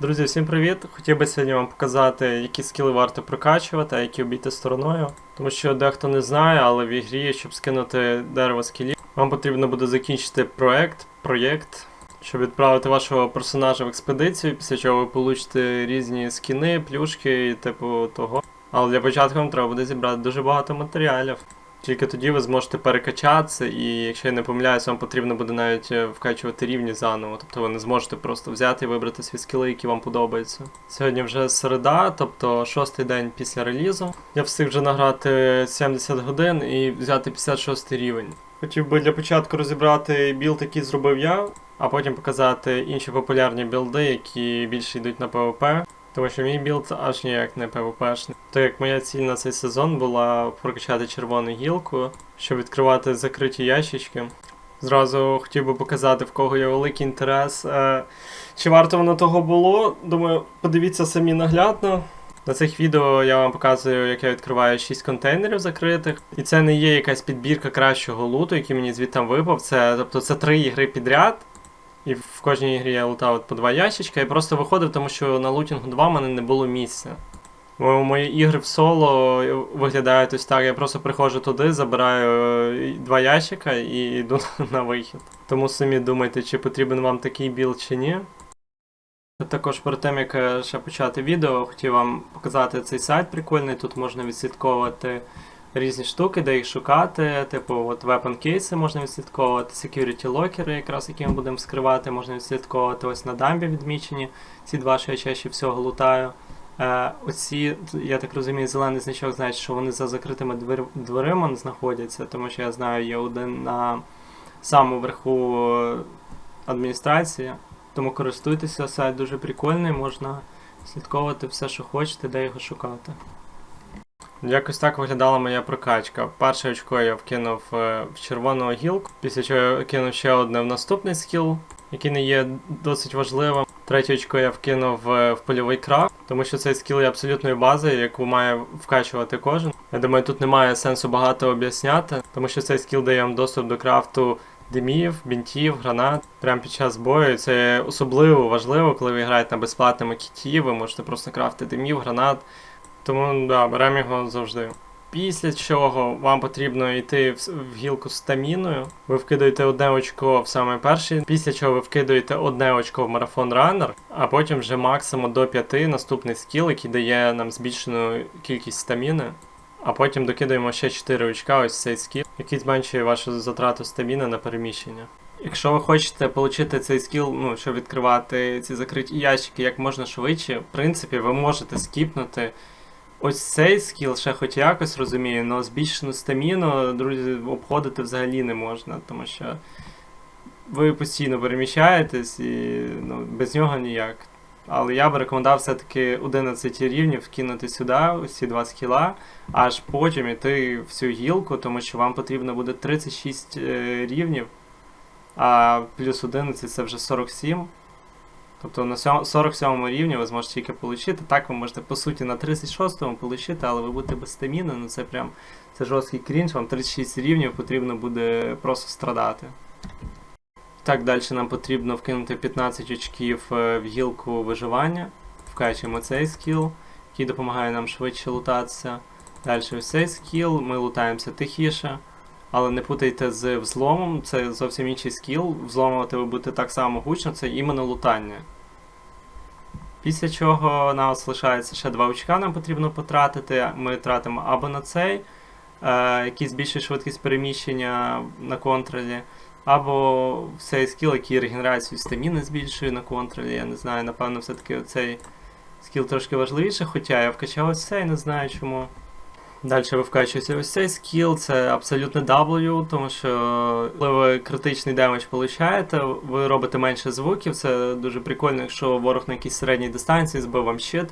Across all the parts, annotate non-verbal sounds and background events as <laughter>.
Друзі, всім привіт! Хотів би сьогодні вам показати, які скіли варто прокачувати, а які обійти стороною. Тому що дехто не знає, але в ігрі, щоб скинути дерево скілів, вам потрібно буде закінчити проект, проєкт, щоб відправити вашого персонажа в експедицію, після чого ви получите різні скіни, плюшки і типу того. Але для початку вам треба буде зібрати дуже багато матеріалів. Тільки тоді ви зможете перекачатися, і якщо я не помиляюсь, вам потрібно буде навіть е, вкачувати рівні заново. Тобто ви не зможете просто взяти і вибрати свій скіли, які вам подобаються. Сьогодні вже середа, тобто шостий день після релізу. Я встиг вже награти 70 годин і взяти 56 рівень. Хотів би для початку розібрати білд, який зробив я, а потім показати інші популярні білди, які більше йдуть на PvP. Тому що мій білд аж ніяк не PvP-шний. Так як моя ціль на цей сезон була прокачати червону гілку, щоб відкривати закриті ящички. Зразу хотів би показати, в кого є великий інтерес. Е, чи варто воно того було? Думаю, подивіться самі наглядно. На цих відео я вам показую, як я відкриваю 6 контейнерів закритих. І це не є якась підбірка кращого луту, який мені звідти випав. Це, тобто це три ігри підряд. І в кожній ігрі я лутав по два ящичка. Я просто виходив, тому що на лутінгу 2 в мене не було місця. Мої ігри в соло виглядають ось так. Я просто приходжу туди, забираю е, два ящика і йду <laughs> на вихід. Тому самі думайте, чи потрібен вам такий білд чи ні. Також перед тим, як е, ще почати відео, хотів вам показати цей сайт прикольний. Тут можна відслідковувати різні штуки, де їх шукати. Типу, от weapon кейси можна відслідковувати, security локери, якраз які ми будемо скривати, можна відслідковувати ось на дамбі відмічені. Ці два, що я чаще всього лутаю. Е, оці, я так розумію, зелений значок значить, що вони за закритими двер... дверима знаходяться, тому що я знаю, є один на самому верху адміністрації. Тому користуйтеся, сайт дуже прикольний, можна слідковувати все, що хочете, де його шукати. Якось так виглядала моя прокачка. Перше очко я вкинув е, в червону гілку, після чого я кинув ще одне в наступний скіл, який не є досить важливим. Третє очко я вкинув е, в польовий крафт, тому що цей скіл є абсолютною базою, яку має вкачувати кожен. Я думаю, тут немає сенсу багато об'ясняти, тому що цей скіл дає вам доступ до крафту димів, бінтів, гранат прямо під час бою. Це особливо важливо, коли ви граєте на безплатному кіті, ви можете просто крафти димів, гранат. Тому да, беремо його завжди. Після чого вам потрібно йти в, в гілку з стаміною. Ви вкидаєте одне очко в саме перший, після чого ви вкидаєте одне очко в марафон раннер, а потім вже максимум до 5 наступний скіл, який дає нам збільшену кількість стаміни. А потім докидаємо ще 4 очка, ось цей скіл, який зменшує вашу затрату стаміни на переміщення. Якщо ви хочете отримати цей скіл, ну, щоб відкривати ці закриті ящики як можна швидше, в принципі, ви можете скіпнути ось цей скіл, ще хоч якось розумію, але збільшену стаміну, друзі, обходити взагалі не можна, тому що ви постійно переміщаєтесь і ну, без нього ніяк. Але я б рекомендував все-таки 11 рівнів кинути сюди, ці два скіла, аж потім іти в цю гілку, тому що вам потрібно буде 36 е, рівнів, а плюс 11 це вже 47. Тобто на 47 рівні ви зможете тільки отримати. Так ви можете, по суті, на 36-му отримати, але ви будете без стаміни, ну це прям це жорсткий крінж, вам 36 рівнів потрібно буде просто страдати. Так, далі нам потрібно вкинути 15 очків е, в гілку виживання. Вкачуємо цей скіл, який допомагає нам швидше лутатися. Далі ось цей скіл, ми лутаємося тихіше. Але не путайте з взломом, це зовсім інший скіл. Взломувати ви будете так само гучно, це іменно лутання. Після чого нас лишається ще два очка, нам потрібно потратити. Ми тратимо або на цей, е, який збільшує швидкість переміщення на контролі, або цей скіл, який регенерацію стаміни збільшує на контролі. Я не знаю, напевно, все-таки цей скіл трошки важливіше, хоча я вкачав ось цей, не знаю чому. Далі ви вкачуєте ось цей скіл, це абсолютно W, тому що коли ви критичний демедж получаєте, ви робите менше звуків. Це дуже прикольно, якщо ворог на якійсь середній дистанції збив вам щит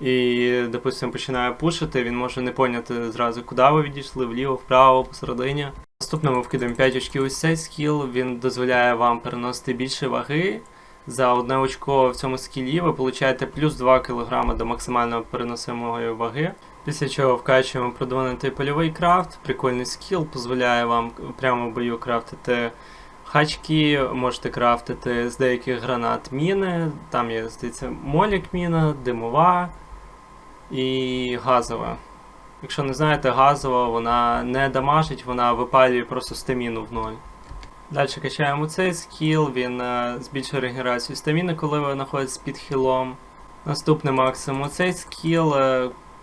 і, допустимо, починає пушити, він може не поняти зразу, куди ви відійшли, вліво, вправо, посередині. Наступно ми вкидаємо 5 очків ось цей скіл, він дозволяє вам переносити більше ваги. За одне очко в цьому скілі ви получаєте плюс 2 кг до максимально переносимої ваги. Після чого вкачуємо продвинутий польовий крафт, прикольний скіл, дозволяє вам прямо в бою крафтити Хачки можете крафтити з деяких гранат міни. Там є, здається, молік міна, димова і газова. Якщо не знаєте, газова вона не дамажить, вона випалює просто стаміну в ноль. Далі качаємо цей скіл, він е, збільшує регенерацію стаміни, коли ви знаходитесь під хілом. Наступний максимум цей скіл.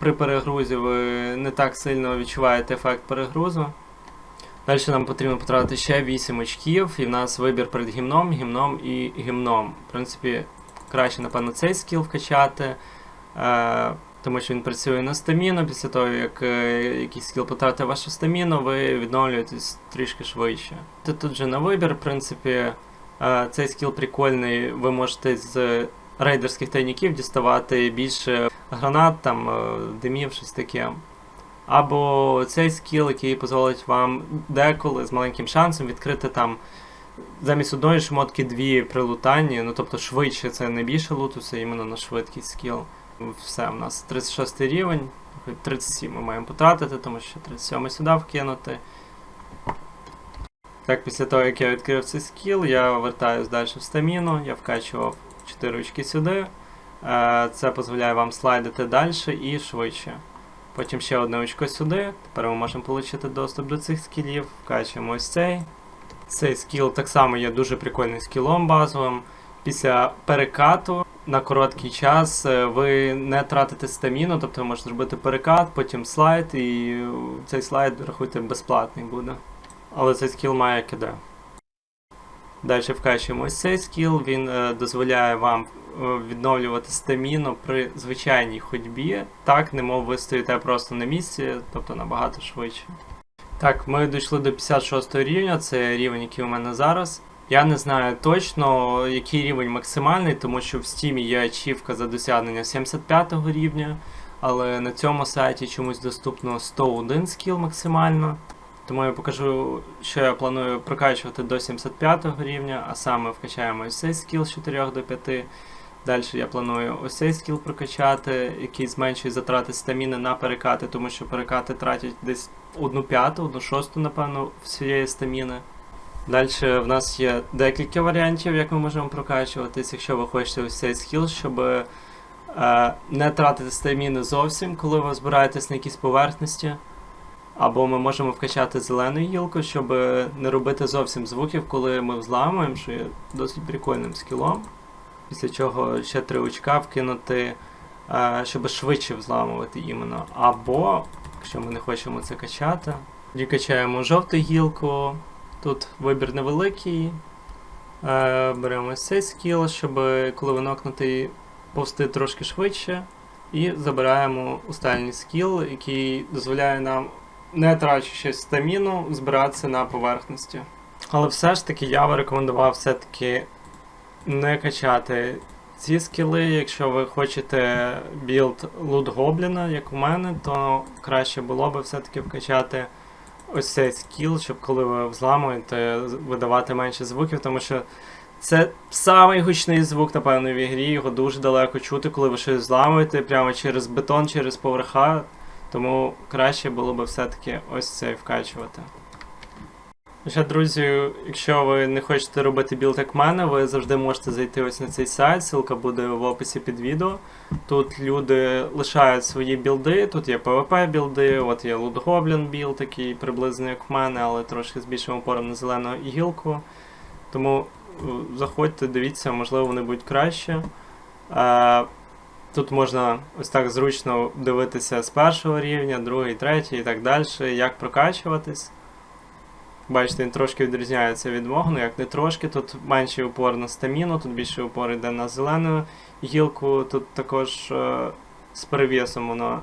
При перегрузі ви не так сильно відчуваєте ефект перегрузу. Далі нам потрібно потратити ще 8 очків, і в нас вибір перед гімном, гімном і гімном. В принципі, краще, напевно, цей скіл вкачати, е, тому що він працює на стаміну. Після того, як е, якийсь скіл потратить вашу стаміну, ви відновлюєтесь трішки швидше. Тут тут же на вибір, в принципі, е, цей скіл прикольний, ви можете з рейдерських тайників діставати більше гранат, там, е, димів, щось таке. Або цей скіл, який дозволить вам деколи з маленьким шансом відкрити там замість одної шмотки дві при лутанні, ну тобто швидше це не більше луту, це іменно на швидкість скіл. Все, у нас 36 рівень, хоч 37 ми маємо потратити, тому що 37 сюди вкинути. Так, після того, як я відкрив цей скіл, я вертаюсь далі в стаміну, я вкачував 4 очки сюди. Е, Це дозволяє вам слайдити далі і швидше. Потім ще одне очко сюди. Тепер ми можемо отримати доступ до цих скілів. Вкачуємо ось цей. Цей скіл так само є дуже прикольним скілом базовим. Після перекату на короткий час е, ви не тратите стаміну, тобто ви можете зробити перекат, потім слайд, і цей слайд, рахуйте, безплатний буде. Але цей скіл має КД. Далі вкачуємо ось цей скіл, він е, дозволяє вам е, відновлювати стаміну при звичайній ходьбі. Так, немов ви стоїте просто на місці, тобто набагато швидше. Так, ми дійшли до 56 рівня, це рівень, який у мене зараз. Я не знаю точно, який рівень максимальний, тому що в Steam є ачівка за досягнення 75 рівня, але на цьому сайті чомусь доступно 101 скіл максимально. Тому я покажу, що я планую прокачувати до 75 рівня, а саме вкачаємо ось цей скіл з 4 до 5. Далі я планую ось цей скіл прокачати, який зменшує затрати стаміни на перекати, тому що перекати тратять десь одну п'яту, одну шосту, напевно, всієї стаміни. Далі в нас є декілька варіантів, як ми можемо прокачуватись, якщо ви хочете ось цей скіл, щоб е, не тратити стаміни зовсім, коли ви збираєтесь на якійсь поверхності. Або ми можемо вкачати зелену гілку, щоб не робити зовсім звуків, коли ми взламуємо, що є досить прикольним скілом. Після чого ще три очка вкинути, е, щоб швидше взламувати іменно. Або, якщо ми не хочемо це качати, тоді качаємо жовту гілку. Тут вибір невеликий. Е, Беремо цей скіл, щоб коли ви нокнутий, повсти трошки швидше. І забираємо останній скіл, який дозволяє нам, не трачучи стаміну, збиратися на поверхності. Але все ж таки я би рекомендував все-таки не качати ці скіли. Якщо ви хочете білд лут гобліна, як у мене, то краще було би все-таки вкачати ось цей скіл, щоб коли ви взламуєте, видавати менше звуків, тому що це самий гучний звук, напевно, в ігрі, його дуже далеко чути, коли ви щось зламуєте прямо через бетон, через поверха. Тому краще було б все-таки ось цей вкачувати. Ще, друзі, якщо ви не хочете робити білд як мене, ви завжди можете зайти ось на цей сайт, ссылка буде в описі під відео. Тут люди лишають свої білди, тут є PvP білди, от є Goblin білд, такий приблизно як в мене, але трошки з більшим опором на зелену гілку. Тому е, заходьте, дивіться, можливо, вони будуть краще. Тут можна ось так зручно дивитися з першого рівня, другий, третій і так далі, як прокачуватись. Бачите, він трошки відрізняється від мого, ну як не трошки, тут менший упор на стаміну, тут більший упор йде на зелену гілку, тут також е, з перевісом воно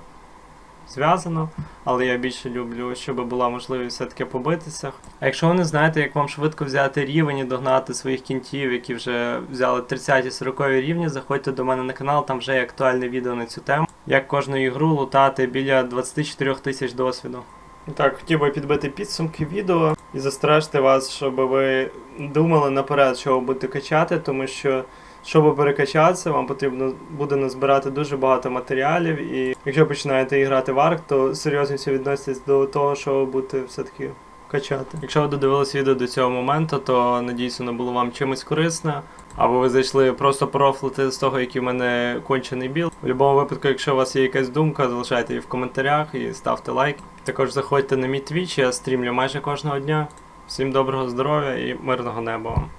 зв'язано, але я більше люблю, щоб була можливість все-таки побитися. А якщо ви не знаєте, як вам швидко взяти рівень і догнати своїх кінтів, які вже взяли 30-40 рівні, заходьте до мене на канал, там вже є актуальне відео на цю тему. Як кожну ігру лутати біля 24 тисяч досвіду. Так, хотів би підбити підсумки відео і застережити вас, щоб ви думали наперед, що ви будете качати, тому що щоб перекачатися, вам потрібно буде назбирати дуже багато матеріалів. І якщо починаєте грати в арк, то серйозніше відноситесь до того, що будете все-таки качати. Якщо ви додивились відео до цього моменту, то надіюсь, воно було вам чимось корисне. Або ви зайшли просто порофлити з того, який в мене кончений біл. В будь-якому випадку, якщо у вас є якась думка, залишайте її в коментарях і ставте лайк. Також заходьте на мій твіч, я стрімлю майже кожного дня. Всім доброго здоров'я і мирного неба вам.